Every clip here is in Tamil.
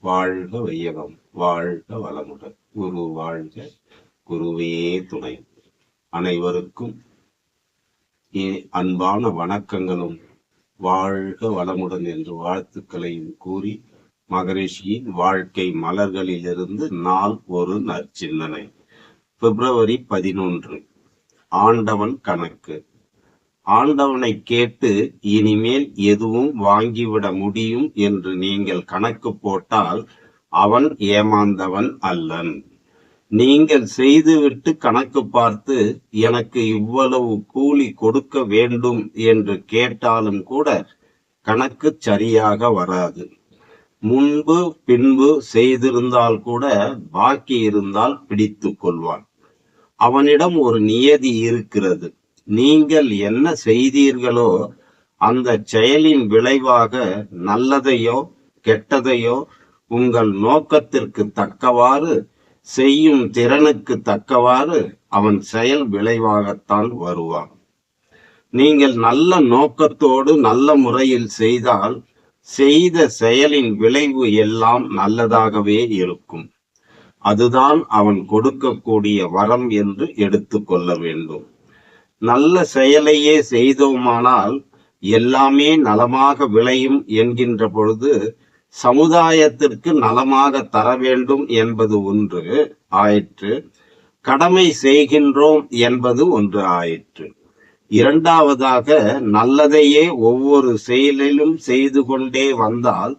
வாழ்க வையகம் வாழ்க வளமுடன். குரு வாழ்க குருவே துணை. அனைவருக்கும் அன்பான வணக்கங்களும். வாழ்க வளமுடன் என்று வாழ்த்துக்களையும் கூறி மகரிஷியின் வாழ்க்கை மலர்களிலிருந்து நாள் ஒரு நற்சிந்தனை. பிப்ரவரி பதினொன்று. ஆண்டவன் கணக்கு. ஆண்டவனை கேட்டு இனிமேல் எதுவும் வாங்கிவிட முடியும் என்று நீங்கள் கணக்கு போட்டால் அவன் ஏமாந்தவன் அல்லன். நீங்கள் செய்துவிட்டு கணக்கு பார்த்து எனக்கு இவ்வளவு கூலி கொடுக்க வேண்டும் என்று கேட்டாலும் கூட கணக்கு சரியாக வராது. முன்பு பின்பு செய்திருந்தால் கூட பாக்கி இருந்தால் பிடித்து கொள்வான். அவனிடம் ஒரு நியதி இருக்கிறது. நீங்கள் என்ன செய்தீர்களோ அந்த செயலின் விளைவாக நல்லதையோ கெட்டதையோ உங்கள் நோக்கத்திற்கு தக்கவாறு செய்யும் திறனுக்கு தக்கவாறு அவன் செயல் விளைவாகத்தான் வருவான். நீங்கள் நல்ல நோக்கத்தோடு நல்ல முறையில் செய்தால் செய்த செயலின் விளைவு எல்லாம் நல்லதாகவே இருக்கும். அதுதான் அவன் கொடுக்கக்கூடிய வரம் என்று எடுத்துக்கொள்ள வேண்டும். நல்ல செயலையே செய்தோமானால் எல்லாமே நலமாக விளையும் என்கின்ற பொழுது சமுதாயத்திற்கு நலமாக தர வேண்டும் என்பது ஒன்று ஆயிற்று. கடமை செய்கின்றோம் என்பது ஒன்று ஆயிற்று. இரண்டாவதாக நல்லதையே ஒவ்வொரு செயலிலும் செய்து கொண்டே வந்தால்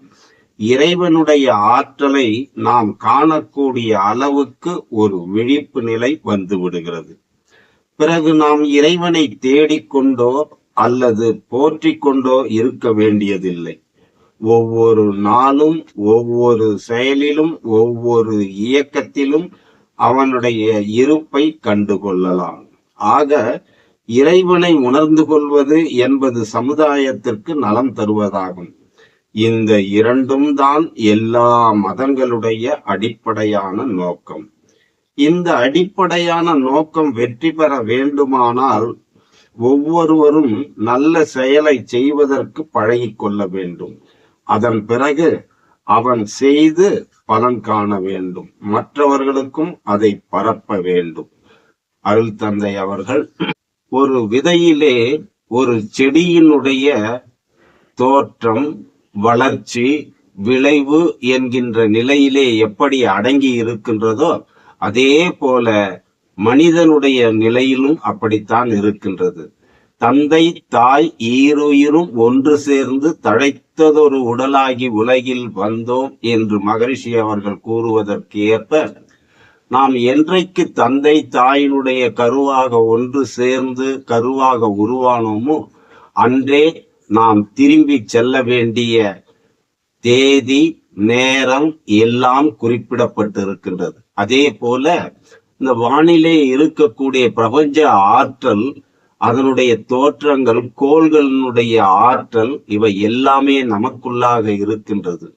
இறைவனுடைய ஆற்றலை நாம் காணக்கூடிய அளவுக்கு ஒரு விழிப்பு நிலை வந்துவிடுகிறது பிறகு நாம் இறைவனை தேடிக்கொண்டோ அல்லது போற்றிக்கொண்டோ இருக்க வேண்டியதில்லை. ஒவ்வொரு நாளும் ஒவ்வொரு செயலிலும் ஒவ்வொரு இயக்கத்திலும் அவனுடைய இருப்பை கண்டு கொள்ளலாம் ஆக இறைவனை உணர்ந்து கொள்வது என்பது சமுதாயத்திற்கு நலம் தருவதாகும். இந்த இரண்டும் தான் எல்லா மதங்களுடைய அடிப்படையான நோக்கம். இந்த அடிப்படையான நோக்கம் வெற்றி பெற வேண்டுமானால் ஒவ்வொருவரும் நல்ல செயலை செய்வதற்கு பழகிக்கொள்ள வேண்டும். அதன் பிறகு அவன் செய்து பலன் காண வேண்டும். மற்றவர்களுக்கும் அதை பரப்ப வேண்டும். அருள் தந்தை அவர்கள் ஒரு விதையிலே ஒரு செடியினுடைய தோற்றம் வளர்ச்சி விளைவு என்கின்ற நிலையிலே எப்படி அடங்கி இருக்கின்றதோ அதே போல மனிதனுடைய நிலையிலும் அப்படித்தான் இருக்கின்றது. தந்தை தாய் ஈருயிரும் ஒன்று சேர்ந்து தழைத்ததொரு உடலாகி உலகில் வந்தோம் என்று மகரிஷி அவர்கள் கூறுவதற்கு ஏற்ப நாம் என்றைக்கு தந்தை தாயினுடைய கருவாக ஒன்று சேர்ந்து கருவாக உருவானோமோ அன்றே நாம் திரும்பி செல்ல வேண்டிய தேதி நேரம் எல்லாம் குறிப்பிடப்பட்டிருக்கின்றது. அதே போல இந்த வானிலே இருக்கக்கூடிய பிரபஞ்ச ஆற்றல் அதனுடைய தோற்றங்கள் கோள்களினுடைய ஆற்றல் இவை எல்லாமே நமக்குள்ளாக இருக்கின்றது.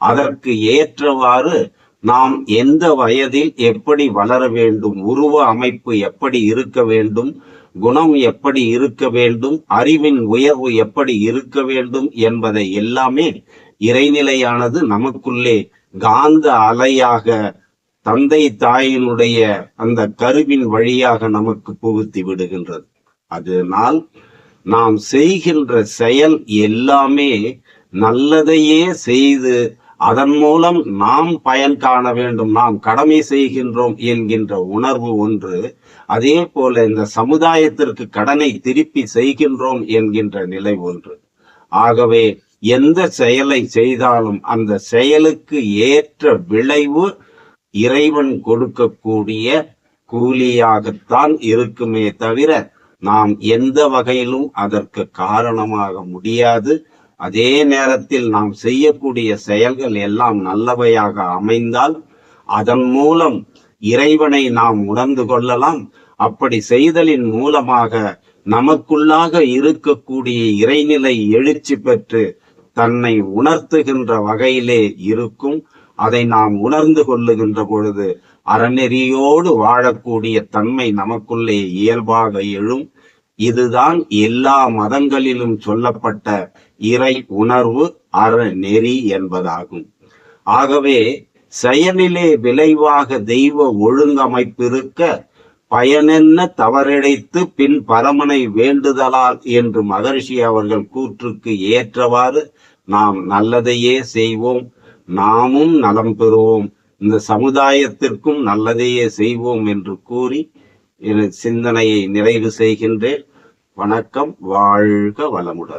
அதற்கு ஏற்றவாறு நாம் எந்த வயதில் எப்படி வளர வேண்டும் உருவ அமைப்பு எப்படி இருக்க வேண்டும் குணம் எப்படி இருக்க வேண்டும் அறிவின் உயர்வு எப்படி இருக்க வேண்டும் என்பதை எல்லாமே இறைநிலையானது நமக்குள்ளே காந்த அலையாக தந்தை தாயினுடைய அந்த கருவின் வழியாக நமக்கு புகுத்தி விடுகின்றது. அதனால் நாம் செய்கின்ற செயல் எல்லாமே நல்லதையே செய்து அதன் மூலம் நாம் பயன் காண வேண்டும். நாம் கடமை செய்கின்றோம் என்கின்ற உணர்வு ஒன்று அதே போல இந்த சமுதாயத்திற்கு கடனை திருப்பி செய்கின்றோம் என்கின்ற நிலை ஒன்று. ஆகவே எந்த செயலை செய்தாலும் அந்த செயலுக்கு ஏற்ற விளைவு இறைவன் கொடுக்கக்கூடிய கூலியாகத்தான் இருக்குமே தவிர நாம் எந்த வகையிலும் அதற்கு காரணமாக முடியாது. அதே நேரத்தில் நாம் செய்யக்கூடிய செயல்கள் எல்லாம் நல்லவையாக அமைந்தால் அதன் மூலம் இறைவனை நாம் உணர்ந்து கொள்ளலாம். அப்படி செய்தலின் மூலமாக நமக்குள்ளாக இருக்கக்கூடிய இறைநிலை எழுச்சி பெற்று தன்னை உணர்த்துகின்ற வகையிலே இருக்கும். அதை நாம் உணர்ந்து கொள்ளுகின்ற பொழுது அறநெறியோடு வாழக்கூடிய தன்மை நமக்குள்ளே இயல்பாக எழும். இதுதான் எல்லா மதங்களிலும் சொல்லப்பட்ட இறை உணர்வு அறநெறி என்பதாகும். ஆகவே செயலிலே விளைவாக தெய்வ ஒழுங்கமைப்பிருக்க பயனென்ன தவறிழைத்து பின் பரமனை வேண்டுதலால் என்று மகர்ஷி அவர்கள் கூற்றுக்கு ஏற்றவாறு நாம் நல்லதையே செய்வோம். நாமும் நலம் பெறுவோம். இந்த சமுதாயத்திற்கும் நல்லதையே செய்வோம் என்று கூறி என சிந்தனையை நிறைவு செய்கின்றேன். வணக்கம் வாழ்க வளமுடன்.